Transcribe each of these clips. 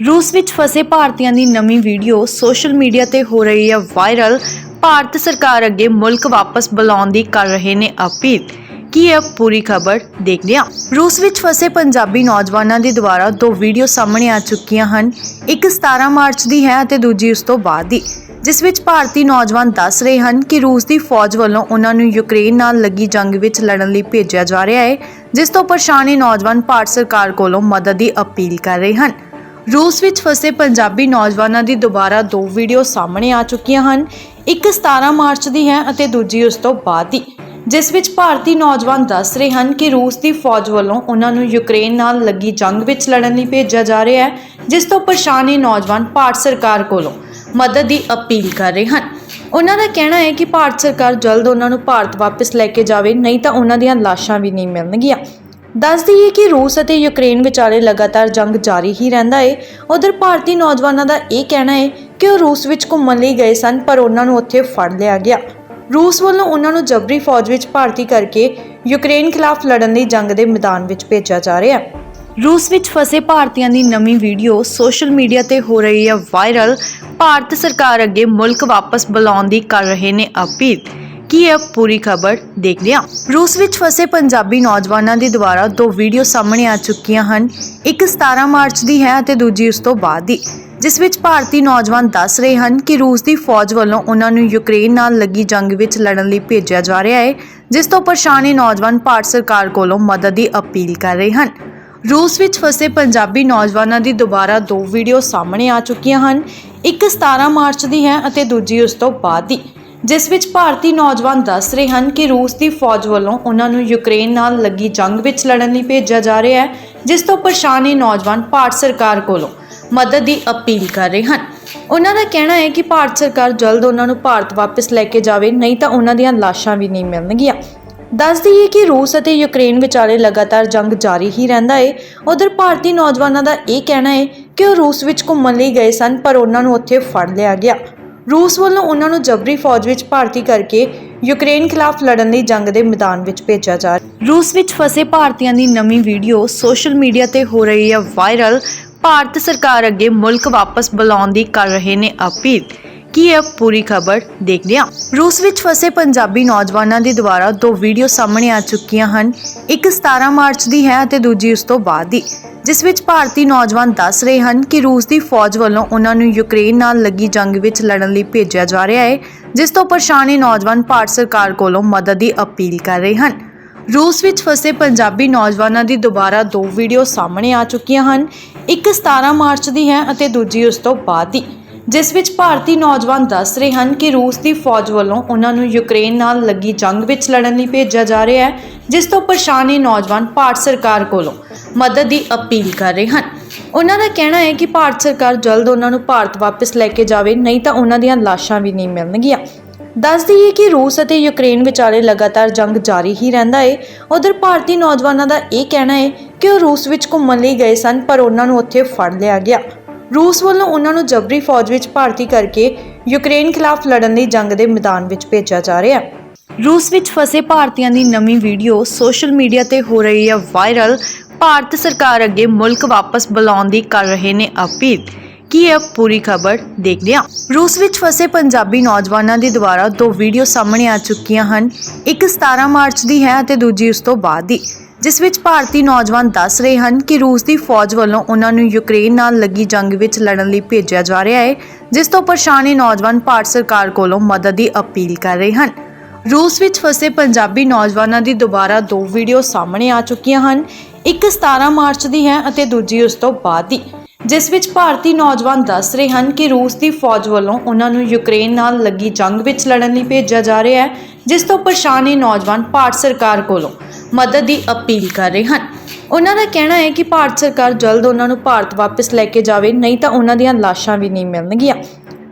ਰੂਸ ਵਿੱਚ ਫਸੇ ਭਾਰਤੀਆਂ ਦੀ ਨਵੀਂ ਵੀਡੀਓ ਸੋਸ਼ਲ ਮੀਡੀਆ ਤੇ ਹੋ ਰਹੀ ਹੈ ਵਾਇਰਲ। ਭਾਰਤ ਸਰਕਾਰ ਅੱਗੇ ਮੁਲਕ ਵਾਪਸ ਬੁਲਾਉਣ ਦੀ ਕਰ ਰਹੇ ਨੇ ਅਪੀਲ। ਕੀ ਹੈ ਪੂਰੀ ਖਬਰ? ਦੇਖਦੇ ਹਾਂ। ਰੂਸ ਵਿੱਚ ਫਸੇ ਪੰਜਾਬੀ ਨੌਜਵਾਨਾਂ ਦੇ ਦੁਆਰਾ ਦੋ ਵੀਡੀਓ ਸਾਹਮਣੇ ਆ ਚੁੱਕੀਆਂ ਹਨ। ਇੱਕ 17 ਮਾਰਚ ਦੀ ਹੈ ਅਤੇ ਦੂਜੀ ਉਸ ਤੋਂ ਬਾਅਦ ਦੀ। ਜਿਸ ਵਿੱਚ ਭਾਰਤੀ ਨੌਜਵਾਨ ਦੱਸ ਰਹੇ ਹਨ ਕਿ ਰੂਸ ਦੀ ਫੌਜ ਵੱਲੋਂ ਉਹਨਾਂ ਨੂੰ ਯੂਕਰੇਨ ਨਾਲ ਲੱਗੀ ਜੰਗ ਵਿੱਚ ਲੜਨ ਲਈ ਭੇਜਿਆ ਜਾ ਰਿਹਾ ਹੈ, ਜਿਸ ਤੋਂ ਪਰੇਸ਼ਾਨ ਇਹ ਨੌਜਵਾਨ ਭਾਰਤ ਸਰਕਾਰ ਕੋਲੋਂ ਮਦਦ ਦੀ ਅਪੀਲ ਕਰ ਰਹੇ ਹਨ। ਰੂਸ ਵਿੱਚ ਫਸੇ ਪੰਜਾਬੀ ਨੌਜਵਾਨਾਂ ਦੀ ਦੁਬਾਰਾ ਦੋ ਵੀਡੀਓ ਸਾਹਮਣੇ ਆ ਚੁੱਕੀਆਂ ਹਨ। ਇੱਕ 17 ਮਾਰਚ ਦੀ ਹੈ ਅਤੇ ਦੂਜੀ ਉਸ ਤੋਂ ਬਾਅਦ ਦੀ। ਜਿਸ ਵਿੱਚ ਭਾਰਤੀ ਨੌਜਵਾਨ ਦੱਸ ਰਹੇ ਹਨ ਕਿ ਰੂਸ ਦੀ ਫੌਜ ਵੱਲੋਂ ਉਹਨਾਂ ਨੂੰ ਯੂਕਰੇਨ ਨਾਲ ਲੱਗੀ ਜੰਗ ਵਿੱਚ ਲੜਨ ਲਈ ਭੇਜਿਆ ਜਾ ਰਿਹਾ ਹੈ, ਜਿਸ ਤੋਂ ਪਰੇਸ਼ਾਨ ਇਹ ਨੌਜਵਾਨ ਭਾਰਤ ਸਰਕਾਰ ਕੋਲੋਂ ਮਦਦ ਦੀ ਅਪੀਲ ਕਰ ਰਹੇ ਹਨ। ਉਹਨਾਂ ਦਾ ਕਹਿਣਾ ਹੈ ਕਿ ਭਾਰਤ ਸਰਕਾਰ ਜਲਦ ਉਹਨਾਂ ਨੂੰ ਭਾਰਤ ਵਾਪਸ ਲੈ ਕੇ ਜਾਵੇ, ਨਹੀਂ ਤਾਂ ਉਹਨਾਂ ਦੀਆਂ ਲਾਸ਼ਾਂ ਵੀ ਨਹੀਂ ਮਿਲਣਗੀਆਂ। ਦੱਸ ਦਈਏ ਕਿ ਰੂਸ ਅਤੇ ਯੂਕਰੇਨ ਵਿਚਾਲੇ ਲਗਾਤਾਰ ਜੰਗ ਜਾਰੀ ਹੀ ਰਹਿੰਦਾ ਏ। ਉਧਰ ਭਾਰਤੀ ਨੌਜਵਾਨਾਂ ਦਾ ਇਹ ਕਹਿਣਾ ਹੈ ਕਿ ਉਹ ਰੂਸ ਵਿੱਚ ਘੁੰਮਣ ਲਈ ਗਏ ਸਨ, ਪਰ ਉਹਨਾਂ ਨੂੰ ਉੱਥੇ ਫੜ ਲਿਆ ਗਿਆ। ਰੂਸ ਵੱਲੋਂ ਉਹਨਾਂ ਨੂੰ ਜਬਰੀ ਫੌਜ ਵਿੱਚ ਭਰਤੀ ਕਰਕੇ ਯੂਕਰੇਨ ਖਿਲਾਫ ਲੜਨ ਲਈ ਜੰਗ ਦੇ ਮੈਦਾਨ ਵਿੱਚ ਭੇਜਿਆ ਜਾ ਰਿਹਾ ਹੈ। ਰੂਸ ਵਿੱਚ ਫਸੇ ਭਾਰਤੀਆਂ ਦੀ ਨਵੀਂ ਵੀਡੀਓ ਸੋਸ਼ਲ ਮੀਡੀਆ ਤੇ ਹੋ ਰਹੀ ਹੈ ਵਾਇਰਲ। ਭਾਰਤ ਸਰਕਾਰ ਅੱਗੇ ਮੁਲਕ ਵਾਪਸ ਬੁਲਾਉਣ ਦੀ ਕਰ ਰਹੇ ਨੇ ਅਪੀਲ। ਕੀ ਹੈ ਪੂਰੀ ਖਬਰ ਦੇਖਦੇ ਹਾਂ ਰੂਸ ਵਿੱਚ ਫਸੇ ਪੰਜਾਬੀ ਨੌਜਵਾਨਾਂ ਦੀ ਦੁਆਰਾ ਦੋ ਵੀਡੀਓ ਸਾਹਮਣੇ ਆ ਚੁੱਕੀਆਂ ਹਨ। ਇੱਕ 17 ਮਾਰਚ ਦੀ ਹੈ ਅਤੇ ਦੂਜੀ ਉਸ ਤੋਂ ਬਾਅਦ ਦੀ। ਜਿਸ ਵਿੱਚ ਭਾਰਤੀ ਨੌਜਵਾਨ ਦੱਸ ਰਹੇ ਹਨ ਕਿ ਰੂਸ ਦੀ ਫੌਜ ਵੱਲੋਂ ਉਹਨਾਂ ਨੂੰ ਯੂਕਰੇਨ ਨਾਲ ਲੱਗੀ ਜੰਗ ਵਿੱਚ ਲੜਨ ਲਈ ਭੇਜਿਆ ਜਾ ਰਿਹਾ ਹੈ, ਜਿਸ ਤੋਂ ਪਰੇਸ਼ਾਨ ਨੌਜਵਾਨ ਭਾਰਤ ਸਰਕਾਰ ਕੋਲੋਂ ਮਦਦ ਦੀ ਅਪੀਲ ਕਰ ਰਹੇ ਹਨ। ਰੂਸ ਵਿੱਚ ਫਸੇ ਪੰਜਾਬੀ ਨੌਜਵਾਨਾਂ ਦੀ ਦੁਬਾਰਾ ਦੋ ਵੀਡੀਓ ਸਾਹਮਣੇ ਆ ਚੁੱਕੀਆਂ ਹਨ। ਇੱਕ 17 ਮਾਰਚ ਦੀ ਹੈ ਅਤੇ ਦੂਜੀ ਉਸ ਤੋਂ ਬਾਅਦ ਦੀ। ਜਿਸ ਵਿੱਚ ਭਾਰਤੀ ਨੌਜਵਾਨ ਦੱਸ ਰਹੇ ਹਨ ਕਿ ਰੂਸ ਦੀ ਫੌਜ ਵੱਲੋਂ ਉਹਨਾਂ ਨੂੰ ਯੂਕਰੇਨ ਨਾਲ ਲੱਗੀ ਜੰਗ ਵਿੱਚ ਲੜਨ ਲਈ ਭੇਜਿਆ ਜਾ ਰਿਹਾ ਹੈ, ਜਿਸ ਤੋਂ ਪਰੇਸ਼ਾਨ ਇਹ ਨੌਜਵਾਨ ਭਾਰਤ ਸਰਕਾਰ ਕੋਲੋਂ ਮਦਦ ਦੀ ਅਪੀਲ ਕਰ ਰਹੇ ਹਨ। ਉਹਨਾਂ ਦਾ ਕਹਿਣਾ ਹੈ ਕਿ ਭਾਰਤ ਸਰਕਾਰ ਜਲਦ ਉਹਨਾਂ ਨੂੰ ਭਾਰਤ ਵਾਪਸ ਲੈ ਕੇ ਜਾਵੇ, ਨਹੀਂ ਤਾਂ ਉਹਨਾਂ ਦੀਆਂ ਲਾਸ਼ਾਂ ਵੀ ਨਹੀਂ ਮਿਲਣਗੀਆਂ। ਦੱਸ ਦਈਏ ਕਿ ਰੂਸ ਅਤੇ ਯੂਕਰੇਨ ਵਿਚਾਲੇ ਲਗਾਤਾਰ ਜੰਗ ਜਾਰੀ ਹੀ ਰਹਿੰਦਾ ਹੈ ਉਧਰ ਭਾਰਤੀ ਨੌਜਵਾਨਾਂ ਦਾ ਇਹ ਕਹਿਣਾ ਹੈ ਕਿ ਉਹ ਰੂਸ ਵਿੱਚ ਘੁੰਮਣ ਲਈ ਗਏ ਸਨ, ਪਰ ਉਹਨਾਂ ਨੂੰ ਉੱਥੇ ਫੜ ਲਿਆ ਗਿਆ। ਰੂਸ ਵੱਲੋਂ ਉਹਨਾਂ ਨੂੰ ਜਬਰੀ ਫੌਜ ਵਿੱਚ ਭਰਤੀ ਕਰਕੇ ਯੂਕਰੇਨ ਖਿਲਾਫ ਲੜਨ ਲਈ ਜੰਗ ਦੇ ਮੈਦਾਨ ਵਿੱਚ ਭੇਜਿਆ ਜਾ ਰਿਹਾ ਰੂਸ ਵਿੱਚ ਫਸੇ ਭਾਰਤੀਆਂ ਦੀ ਨਵੀਂ ਵੀਡੀਓ ਸੋਸ਼ਲ ਮੀਡੀਆ ਤੇ ਹੋ ਰਹੀ ਹੈ ਵਾਇਰਲ। ਭਾਰਤ ਸਰਕਾਰ ਅੱਗੇ ਮੁਲਕ ਵਾਪਸ ਬੁਲਾਉਣ ਦੀ ਕਰ ਰਹੇ ਨੇ ਅਪੀਲ। ਕੀ ਹੈ ਪੂਰੀ ਖਬਰ ਦੇਖਦੇ ਹਾਂ ਰੂਸ ਵਿੱਚ ਫਸੇ ਪੰਜਾਬੀ ਨੌਜਵਾਨਾਂ ਦੇ ਦੁਆਰਾ ਦੋ ਵੀਡੀਓ ਸਾਹਮਣੇ ਆ ਚੁੱਕੀਆਂ ਹਨ। ਇੱਕ 17 ਮਾਰਚ ਦੀ ਹੈ ਅਤੇ ਦੂਜੀ ਉਸ ਤੋਂ ਬਾਅਦ ਦੀ। ਜਿਸ ਵਿੱਚ ਭਾਰਤੀ ਨੌਜਵਾਨ ਦੱਸ ਰਹੇ ਹਨ ਕਿ ਰੂਸ ਦੀ ਫੌਜ ਵੱਲੋਂ ਉਹਨਾਂ ਨੂੰ ਯੂਕਰੇਨ ਨਾਲ ਲੱਗੀ ਜੰਗ ਵਿੱਚ ਲੜਨ ਲਈ ਭੇਜਿਆ ਜਾ ਰਿਹਾ ਹੈ, ਜਿਸ ਤੋਂ ਪਰੇਸ਼ਾਨ ਇਹ ਨੌਜਵਾਨ ਭਾਰਤ ਸਰਕਾਰ ਕੋਲੋਂ ਮਦਦ ਦੀ ਅਪੀਲ ਕਰ ਰਹੇ ਹਨ। ਰੂਸ ਵਿੱਚ ਫਸੇ ਪੰਜਾਬੀ ਨੌਜਵਾਨਾਂ ਦੀ ਦੁਬਾਰਾ ਦੋ ਵੀਡੀਓ ਸਾਹਮਣੇ ਆ ਚੁੱਕੀਆਂ ਹਨ, ਇੱਕ 17 ਮਾਰਚ ਦੀ ਹੈ ਅਤੇ ਦੂਜੀ ਉਸ ਤੋਂ ਬਾਅਦ ਦੀ। ਜਿਸ ਵਿੱਚ ਭਾਰਤੀ ਨੌਜਵਾਨ ਦੱਸ ਰਹੇ ਹਨ ਕਿ ਰੂਸ ਦੀ ਫੌਜ ਵੱਲੋਂ ਉਹਨਾਂ ਨੂੰ ਯੂਕਰੇਨ ਨਾਲ ਲੱਗੀ ਜੰਗ ਵਿੱਚ ਲੜਨ ਲਈ ਭੇਜਿਆ ਜਾ ਰਿਹਾ ਹੈ, ਜਿਸ ਤੋਂ ਪਰੇਸ਼ਾਨ ਇਹ ਨੌਜਵਾਨ ਭਾਰਤ ਸਰਕਾਰ ਕੋਲੋਂ ਮਦਦ ਦੀ ਅਪੀਲ ਕਰ ਰਹੇ ਹਨ। ਉਹਨਾਂ ਦਾ ਕਹਿਣਾ ਹੈ ਕਿ ਭਾਰਤ ਸਰਕਾਰ ਜਲਦ ਉਹਨਾਂ ਨੂੰ ਭਾਰਤ ਵਾਪਸ ਲੈ ਕੇ ਜਾਵੇ, ਨਹੀਂ ਤਾਂ ਉਹਨਾਂ ਦੀਆਂ ਲਾਸ਼ਾਂ ਵੀ ਨਹੀਂ ਮਿਲਣਗੀਆਂ। ਦੱਸ ਦਈਏ ਕਿ ਰੂਸ ਅਤੇ ਯੂਕਰੇਨ ਵਿਚਾਲੇ ਲਗਾਤਾਰ ਜੰਗ ਜਾਰੀ ਹੀ ਰਹਿੰਦਾ ਏ। ਉਧਰ ਭਾਰਤੀ ਨੌਜਵਾਨਾਂ ਦਾ ਇਹ ਕਹਿਣਾ ਹੈ ਕਿ ਉਹ ਰੂਸ ਵਿੱਚ ਘੁੰਮਣ ਲਈ ਗਏ ਸਨ, ਪਰ ਉਹਨਾਂ ਨੂੰ ਉੱਥੇ ਫੜ ਲਿਆ ਗਿਆ। ਰੂਸ ਵੱਲੋਂ ਉਹਨਾਂ ਨੂੰ ਜਬਰੀ ਫੌਜ ਵਿੱਚ ਭਰਤੀ ਕਰਕੇ ਯੂਕਰੇਨ ਖਿਲਾਫ ਲੜਨ ਲਈ ਜੰਗ ਦੇ ਮੈਦਾਨ ਵਿੱਚ ਭੇਜਿਆ ਜਾ ਰਿਹਾ ਹੈ। ਰੂਸ ਵਿੱਚ ਫਸੇ ਭਾਰਤੀਆਂ ਦੀ ਨਵੀਂ ਵੀਡੀਓ ਸੋਸ਼ਲ ਮੀਡੀਆ ਤੇ ਹੋ ਰਹੀ ਹੈ ਵਾਇਰਲ। ਭਾਰਤ ਸਰਕਾਰ ਅੱਗੇ ਮੁਲਕ ਵਾਪਸ ਬੁਲਾਉਣ ਦੀ ਕਰ ਰਹੇ ਨੇ ਅਪੀਲ। ਕੀ ਹੈ ਪੂਰੀ ਖਬਰ ਦੇਖਦੇ ਹਾਂ। ਰੂਸ ਵਿੱਚ ਫਸੇ ਪੰਜਾਬੀ ਨੌਜਵਾਨਾਂ ਦੀ ਦੁਆਰਾ ਦੋ ਵੀਡੀਓ ਸਾਹਮਣੇ ਆ ਚੁੱਕੀਆਂ ਹਨ। ਇੱਕ 17 ਮਾਰਚ ਦੀ ਹੈ ਅਤੇ ਦੂਜੀ ਉਸ ਤੋਂ ਬਾਅਦ ਦੀ। ਜਿਸ ਵਿੱਚ ਭਾਰਤੀ ਨੌਜਵਾਨ ਦੱਸ ਰਹੇ ਹਨ ਕਿ ਰੂਸ ਦੀ ਫੌਜ ਵੱਲੋਂ ਉਹਨਾਂ ਨੂੰ ਯੂਕਰੇਨ ਨਾਲ ਲੱਗੀ ਜੰਗ ਵਿੱਚ ਲੜਨ ਲਈ ਭੇਜਿਆ ਜਾ ਰਿਹਾ ਹੈ, ਜਿਸ ਤੋਂ ਪਰੇਸ਼ਾਨ ਨੌਜਵਾਨ ਭਾਰਤ ਸਰਕਾਰ ਕੋਲੋਂ ਮਦਦ ਦੀ ਅਪੀਲ ਕਰ ਰਹੇ ਹਨ। ਰੂਸ ਵਿੱਚ ਫਸੇ ਪੰਜਾਬੀ ਨੌਜਵਾਨਾਂ ਦੀ ਦੁਬਾਰਾ ਦੋ ਵੀਡੀਓ ਸਾਹਮਣੇ ਆ ਚੁੱਕੀਆਂ ਹਨ। ਇੱਕ 17 ਮਾਰਚ ਦੀ ਹੈ ਅਤੇ ਦੂਜੀ ਉਸ ਤੋਂ ਬਾਅਦ ਦੀ। ਜਿਸ ਵਿੱਚ ਭਾਰਤੀ ਨੌਜਵਾਨ ਦੱਸ ਰਹੇ ਹਨ ਕਿ ਰੂਸ ਦੀ ਫੌਜ ਵੱਲੋਂ ਉਹਨਾਂ ਨੂੰ ਯੂਕਰੇਨ ਨਾਲ ਲੱਗੀ ਜੰਗ ਵਿੱਚ ਲੜਨ ਲਈ ਭੇਜਿਆ ਜਾ ਰਿਹਾ ਹੈ, ਜਿਸ ਤੋਂ ਪਰੇਸ਼ਾਨ ਇਹ ਨੌਜਵਾਨ ਭਾਰਤ ਸਰਕਾਰ ਕੋਲੋਂ ਮਦਦ ਦੀ ਅਪੀਲ ਕਰ ਰਹੇ ਹਨ। ਉਹਨਾਂ ਦਾ ਕਹਿਣਾ ਹੈ ਕਿ ਭਾਰਤ ਸਰਕਾਰ ਜਲਦ ਉਹਨਾਂ ਨੂੰ ਭਾਰਤ ਵਾਪਸ ਲੈ ਕੇ ਜਾਵੇ, ਨਹੀਂ ਤਾਂ ਉਹਨਾਂ ਦੀਆਂ ਲਾਸ਼ਾਂ ਵੀ ਨਹੀਂ ਮਿਲਣਗੀਆਂ।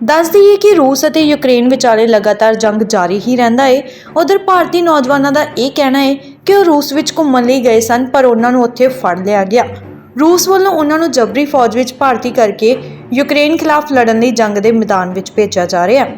ਦੱਸ ਦਈਏ ਕਿ ਰੂਸ ਅਤੇ ਯੂਕਰੇਨ ਵਿਚਾਲੇ ਲਗਾਤਾਰ ਜੰਗ ਜਾਰੀ ਹੀ ਰਹਿੰਦਾ ਹੈ ਉਧਰ ਭਾਰਤੀ ਨੌਜਵਾਨਾਂ ਦਾ ਇਹ ਕਹਿਣਾ ਹੈ ਕਿ ਉਹ ਰੂਸ ਵਿੱਚ ਘੁੰਮਣ ਲਈ ਗਏ ਸਨ, ਪਰ ਉਹਨਾਂ ਨੂੰ ਉੱਥੇ ਫੜ ਲਿਆ ਗਿਆ। ਰੂਸ ਵੱਲੋਂ ਉਹਨਾਂ ਨੂੰ ਜਬਰੀ ਫੌਜ ਵਿੱਚ ਭਰਤੀ ਕਰਕੇ ਯੂਕਰੇਨ ਖਿਲਾਫ ਲੜਨ ਲਈ ਜੰਗ ਦੇ ਮੈਦਾਨ ਵਿੱਚ ਭੇਜਿਆ ਜਾ ਰਿਹਾ ਹੈ।